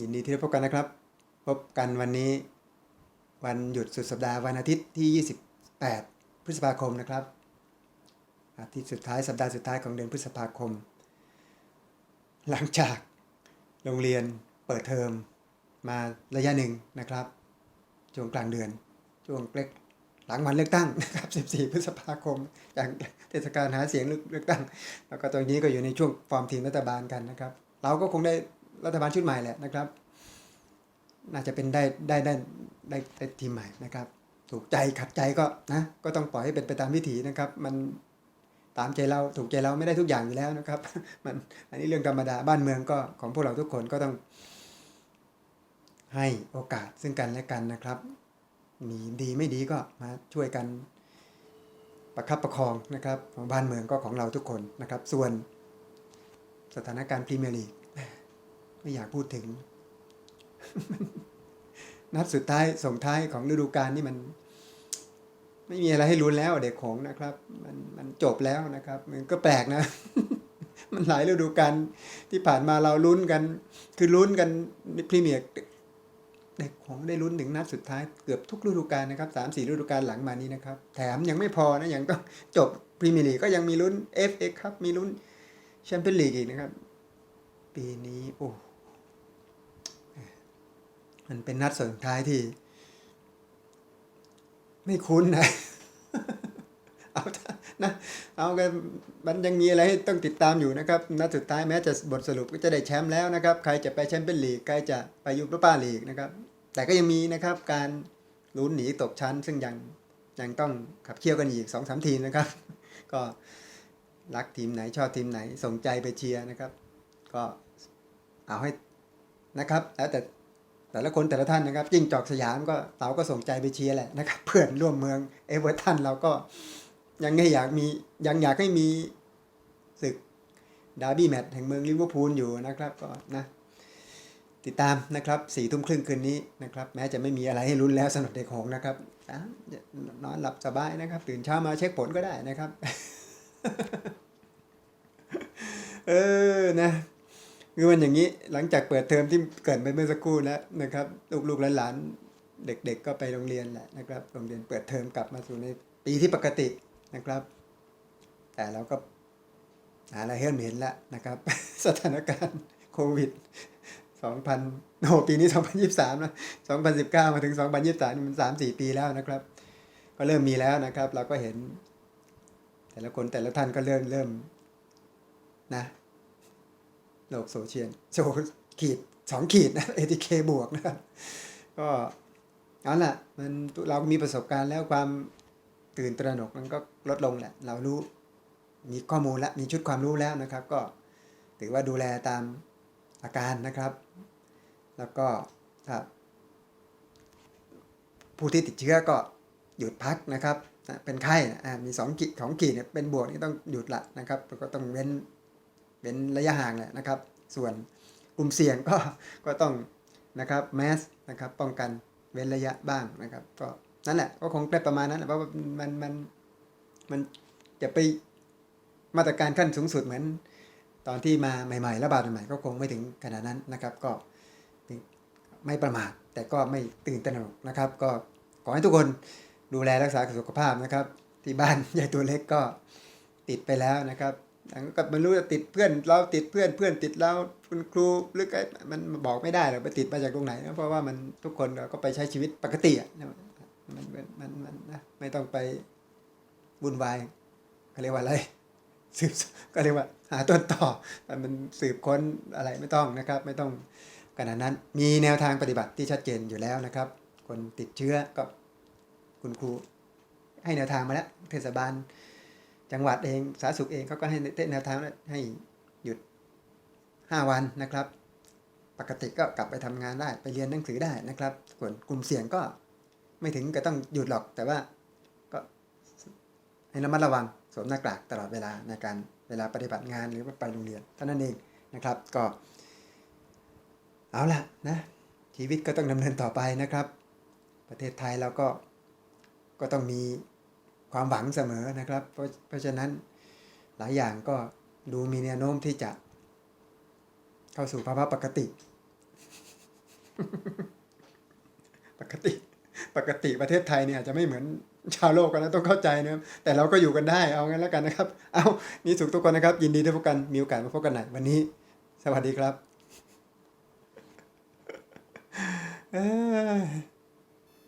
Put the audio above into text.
ยินดีที่ได้พบกันนะครับ พบกันวันนี้ วันหยุดสุดสัปดาห์วันอาทิตย์ที่ 28 พฤษภาคมนะครับ อาทิตย์สุดท้ายสัปดาห์สุดท้ายของเดือนพฤษภาคม หลังจากโรงเรียนเปิดเทอมมาระยะหนึ่งนะครับช่วงกลางเดือนช่วงเล็กหลังวันเลือกตั้งนะครับ 14 พฤษภาคมจากเทศกาลหาเสียงเลือกตั้ง แล้วก็ตอนนี้ก็อยู่ในช่วงฟอร์มทีมรัฐบาลกันนะครับ เราก็คงได้ รัฐบาลชุดใหม่แหละนะครับ น่าจะเป็นได้ได้ได้ได้ได้ทีมใหม่นะครับ ถูกใจขัดใจก็นะก็ต้องปล่อยให้เป็นไปตามวิถีนะครับ มันตามใจเราถูกใจเราไม่ได้ทุกอย่างอยู่แล้วนะครับ มันอันนี้เรื่องธรรมดาบ้านเมืองก็ของพวกเราทุกคนก็ต้อง ให้โอกาสซึ่งกันและกันนะครับ มีดีไม่ดีก็มาช่วยกันประคับประคองนะครับของบ้านเมืองก็ของเราทุกคนนะครับ ส่วนสถานการณ์พรีเมียร์ลีก ไม่อยากพูดถึง นัดสุดท้ายส่งท้ายของฤดูกาลนี่มัน ไม่มีอะไรให้ลุ้นแล้วเด็กของนะครับ มันมันจบแล้วนะครับ มันก็แปลกนะ มันหลายฤดูกาลที่ผ่านมาเราลุ้นกัน คือลุ้นกันพรีเมียร์เด็กของได้ลุ้นถึงนัดสุดท้ายเกือบทุกฤดูกาลนะครับสามสี่ฤดูกาลหลังมานี้นะครับ แถมยังไม่พอนะยังต้องจบพรีเมียร์ลีกก็ยังมีลุ้น FA ครับมีลุ้นแชมเปี้ยนลีกอีกนะครับ ปีนี้โอ้ มันเป็นนัดสุดท้ายที่ ไม่คุ้นนะ เอานะเอากันมันยังมีอะไรให้ต้องติดตามอยู่นะครับ นัดสุดท้ายแม้จะบทสรุปก็จะได้แชมป์แล้วนะครับ ใครจะไปแชมเปี้ยนลีก ใครจะไปยูโรป้าลีกนะครับ แต่ก็ยังมีนะครับการลุ้นหนีตกชั้น ซึ่งยังยังต้องขับเคี่ยวกันอีกสองสามทีมนะครับ ก็รักทีมไหนชอบทีมไหนส่งใจไปเชียร์นะครับ ก็เอาให้นะครับ แล้วแต่ แต่ละคนแต่ละท่านนะครับจิ้งจอกสยามก็เราก็ส่งใจไปเชียร์แหละนะครับเพื่อนร่วมเมืองเอเวอร์ตันเราก็ยังไม่อยากมียังอยากให้มีศึกดาร์บี้แมตช์แห่งเมืองลิเวอร์พูลอยู่นะครับก็นะติดตามนะครับสี่ทุ่มครึ่งคืนนี้นะครับแม้จะไม่มีอะไรให้ลุ้นแล้วสำหรับเด็กหงนะครับนอนหลับสบายนะครับ ตื่นเช้ามาเช็คผลก็ได้นะครับ เออนะ คือมันอย่างนี้หลังจากเปิดเทอมที่เกิดไปเมื่อสักครู่แล้วนะครับลูกๆหลานๆเด็ก ๆ ก็ไปโรงเรียนแหละนะครับ โรงเรียนเปิดเทอมกลับมาสู่ในปีที่ปกตินะครับ แต่เราก็หาอะไรให้เห็นแล้วนะครับ สถานการณ์โควิด 2000โอ้ปีนี้ 2023นะ2019 มาถึง 2023นี่มัน 3-4 ปีแล้วนะครับ ก็เริ่มมีแล้วนะครับ เราก็เห็น แต่ละคนแต่ละท่านก็เริ่มเริ่มนะ โลกโซเชียลโชว์ขีดสองขีดนะ ATK บวกนะครับก็เอาละมันเรามีประสบการณ์แล้วความตื่นตระหนกมันก็ลดลงแหละ เรารู้มีข้อมูลแล้วมีชุดความรู้แล้วนะครับ ก็ถือว่าดูแลตามอาการนะครับ แล้วก็ถ้าผู้ที่ติดเชื้อก็หยุดพักนะครับ เป็นไข้อ่ามีสองขีดของขีดเนี่ยเป็นบวกนี่ต้องหยุดละนะครับแล้วก็ต้องเว้น เป็นระยะห่างแหละนะครับ ส่วนกลุ่มเสี่ยงก็ก็ต้องนะครับแมสนะครับป้องกันเว้นระยะบ้างนะครับ ก็นั่นแหละก็คงได้ประมาณนั้นแหละเพราะว่ามันมันมันจะไปมาตรการขั้นสูงสุดเหมือน ตอนที่มาใหม่ๆระบาดใหม่ก็คงไม่ถึงขนาดนั้นนะครับ ก็ไม่ประมาทแต่ก็ไม่ตื่นตระหนกนะครับ ก็ขอให้ทุกคนดูแลรักษาสุขภาพนะครับ ที่บ้านยายตัวเล็กก็ติดไปแล้วนะครับ ก็ไม่รู้จะติดเพื่อนเราติดเพื่อนเพื่อนติดเราคุณครูหรือไงมันบอกไม่ได้หรอกไปติดมาจากตรงไหนนะเพราะว่ามันทุกคนเราก็ไปใช้ชีวิตปกติอะมันมันมันมันนะไม่ต้องไปวุ่นวายเขาเรียกว่าอะไรสืบก็เรียกว่าหาต้นต่อมันสืบค้นอะไรไม่ต้องนะครับ ไม่ต้องขนาดนั้นมีแนวทางปฏิบัติที่ชัดเจนอยู่แล้วนะครับ คนติดเชื้อก็คุณครูให้แนวทางมาแล้วเทศบาล จังหวัดเองสาธารณสุขเองเขาก็ให้แนวทางให้หยุด 5 วันนะครับ ปกติก็กลับไปทำงานได้ไปเรียนหนังสือได้นะครับ ส่วนกลุ่มเสี่ยงก็ไม่ถึงก็ต้องหยุดหรอก แต่ว่าก็ให้ระมัดระวังสวมหน้ากากตลอดเวลาในการเวลาปฏิบัติงานหรือไปโรงเรียนเท่านั้นเองนะครับ ก็ เอาล่ะนะชีวิตก็ต้องดำเนินต่อไปนะครับ ประเทศไทยเราก็ก็ต้องมี ความหวังเสมอนะครับเพราะเพราะฉะนั้นหลายอย่างก็ดูมีแนวโน้มที่จะเข้าสู่ภาวะปกติ ปกติ ปกติประเทศไทยเนี่ยจะไม่เหมือนชาวโลกกันนะต้องเข้าใจนะครับแต่เราก็อยู่กันได้เอางั้นแล้วกันนะครับ เอานี่สุขทุกคนนะครับ ยินดีได้พบกันมีโอกาสมาพบกันใหม่วันนี้ สวัสดีครับเอ